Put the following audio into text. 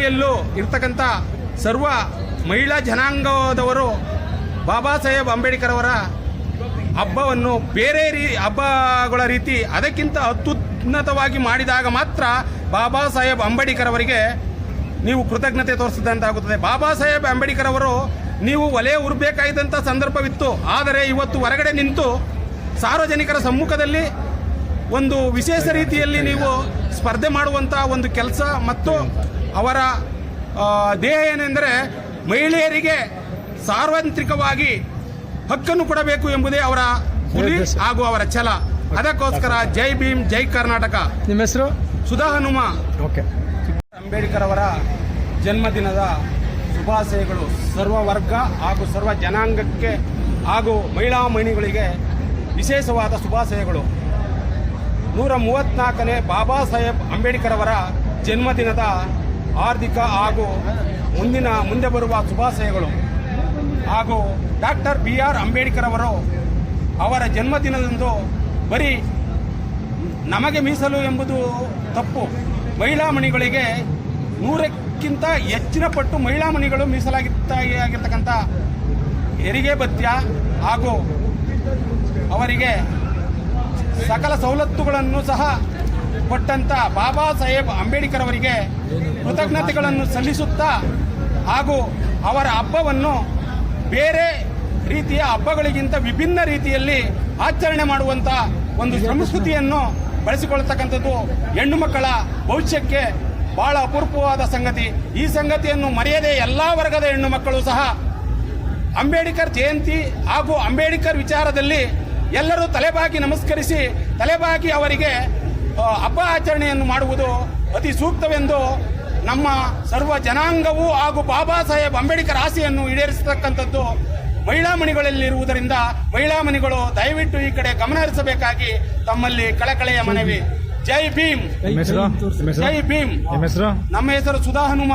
ಮನೆಯಲ್ಲೂ ಇರ್ತಕ್ಕಂಥ ಸರ್ವ ಮಹಿಳಾ ಜನಾಂಗದವರು ಬಾಬಾ ಸಾಹೇಬ್ ಅಂಬೇಡ್ಕರ್ ಅವರ ಹಬ್ಬವನ್ನು ಬೇರೆ ರೀ ಹಬ್ಬಗಳ ರೀತಿ ಅದಕ್ಕಿಂತ ಅತ್ಯುನ್ನತವಾಗಿ ಮಾಡಿದಾಗ ಮಾತ್ರ ಬಾಬಾ ಸಾಹೇಬ್ ಅಂಬೇಡ್ಕರ್ ಅವರಿಗೆ ನೀವು ಕೃತಜ್ಞತೆ ತೋರಿಸಿದಂತಾಗುತ್ತದೆ. ಬಾಬಾ ಸಾಹೇಬ್ ಅಂಬೇಡ್ಕರ್ ಅವರು ನೀವು ಒಲೆ ಉರ್ಬೇಕಾಗಿದ್ದಂಥ ಸಂದರ್ಭವಿತ್ತು. ಆದರೆ ಇವತ್ತು ಹೊರಗಡೆ ನಿಂತು ಸಾರ್ವಜನಿಕರ ಸಮ್ಮುಖದಲ್ಲಿ ಒಂದು ವಿಶೇಷ ರೀತಿಯಲ್ಲಿ ನೀವು ಸ್ಪರ್ಧೆ ಮಾಡುವಂಥ ಒಂದು ಕೆಲಸ ಮತ್ತು ಅವರ ದೇಹ ಧ್ಯೇಯ ಏನೆಂದರೆ ಮಹಿಳೆಯರಿಗೆ ಸಾರ್ವತ್ರಿಕವಾಗಿ ಹಕ್ಕನ್ನು ಕೊಡಬೇಕು ಎಂಬುದೇ ಅವರ ಗುರಿ ಹಾಗೂ ಅವರ ಛಲ. ಅದಕ್ಕೋಸ್ಕರ ಜೈ ಭೀಮ್ ಜೈ ಕರ್ನಾಟಕ. ನಿಮ್ಮ ಹೆಸರು? ಸುಧಾ ಹನುಮ. ಓಕೆ ಅಂಬೇಡ್ಕರ್ ಅವರ ಜನ್ಮದಿನದ ಶುಭಾಶಯಗಳು. ಸರ್ವ ವರ್ಗ ಹಾಗೂ ಸರ್ವ ಜನಾಂಗಕ್ಕೆ ಹಾಗೂ ಮಹಿಳಾ ಮಹಿಳೆಗಳಿಗೆ ವಿಶೇಷವಾದ ಶುಭಾಶಯಗಳು. ನೂರ ಮೂವತ್ನಾಲ್ಕನೇ ಬಾಬಾ ಸಾಹೇಬ್ ಅಂಬೇಡ್ಕರ್ ಅವರ ಜನ್ಮದಿನದ ಆರ್ಥಿಕ ಹಾಗೂ ಮುಂದಿನ ಮುಂದೆ ಬರುವ ಶುಭಾಶಯಗಳು. ಹಾಗೂ ಡಾಕ್ಟರ್ ಬಿ ಆರ್ ಅಂಬೇಡ್ಕರ್ ಅವರು ಅವರ ಜನ್ಮದಿನದಂದು ಬರೀ ನಮಗೆ ಮೀಸಲು ಎಂಬುದು ತಪ್ಪು. ಮಹಿಳಾ ಮಣಿಗಳಿಗೆ ನೂರಕ್ಕಿಂತ ಹೆಚ್ಚಿನ ಪಟ್ಟು ಮಹಿಳಾ ಮಣಿಗಳು ಮೀಸಲಾಗಿತ್ತ ಆಗಿರ್ತಕ್ಕಂಥ ಹೆರಿಗೆ ಭತ್ಯ ಹಾಗೂ ಅವರಿಗೆ ಸಕಲ ಸವಲತ್ತುಗಳನ್ನು ಸಹ ಕೊಟ್ಟಂತ ಬಾಬಾ ಸಾಹೇಬ್ ಅಂಬೇಡ್ಕರ್ ಅವರಿಗೆ ಕೃತಜ್ಞತೆಗಳನ್ನು ಸಲ್ಲಿಸುತ್ತಾ ಹಾಗೂ ಅವರ ಹಬ್ಬವನ್ನು ಬೇರೆ ರೀತಿಯ ಹಬ್ಬಗಳಿಗಿಂತ ವಿಭಿನ್ನ ರೀತಿಯಲ್ಲಿ ಆಚರಣೆ ಮಾಡುವಂತ ಒಂದು ಸಂಸ್ಕೃತಿಯನ್ನು ಬಳಸಿಕೊಳ್ಳತಕ್ಕಂಥದ್ದು ಹೆಣ್ಣು ಮಕ್ಕಳ ಭವಿಷ್ಯಕ್ಕೆ ಬಹಳ ಅಪೂರ್ವವಾದ ಸಂಗತಿ. ಈ ಸಂಗತಿಯನ್ನು ಮರೆಯದೆ ಎಲ್ಲಾ ವರ್ಗದ ಹೆಣ್ಣು ಮಕ್ಕಳು ಸಹ ಅಂಬೇಡ್ಕರ್ ಜಯಂತಿ ಹಾಗೂ ಅಂಬೇಡ್ಕರ್ ವಿಚಾರದಲ್ಲಿ ಎಲ್ಲರೂ ತಲೆಬಾಗಿ ನಮಸ್ಕರಿಸಿ, ತಲೆಬಾಗಿ ಅವರಿಗೆ ಹಬ್ಬ ಆಚರಣೆಯನ್ನು ಮಾಡುವುದು ಅತಿ ಸೂಕ್ತವೆಂದು ನಮ್ಮ ಸರ್ವ ಜನಾಂಗವು ಹಾಗೂ ಬಾಬಾ ಸಾಹೇಬ್ ಅಂಬೇಡ್ಕರ್ ಆಸೆಯನ್ನು ಈಡೇರಿಸತಕ್ಕಂಥದ್ದು ಮಹಿಳಾ ಮಣಿಗಳಲ್ಲಿರುವುದರಿಂದ ಮಹಿಳಾ ಮಣಿಗಳು ದಯವಿಟ್ಟು ಈ ಕಡೆ ಗಮನ ಹರಿಸಬೇಕಾಗಿ ತಮ್ಮಲ್ಲಿ ಕಳಕಳೆಯ ಮನವಿ. ಜೈ ಭೀಮ್. ಜೈ ಭೀಮ್. ನಮ್ಮ ಹೆಸರು ಸುಧಾ ಹನುಮ.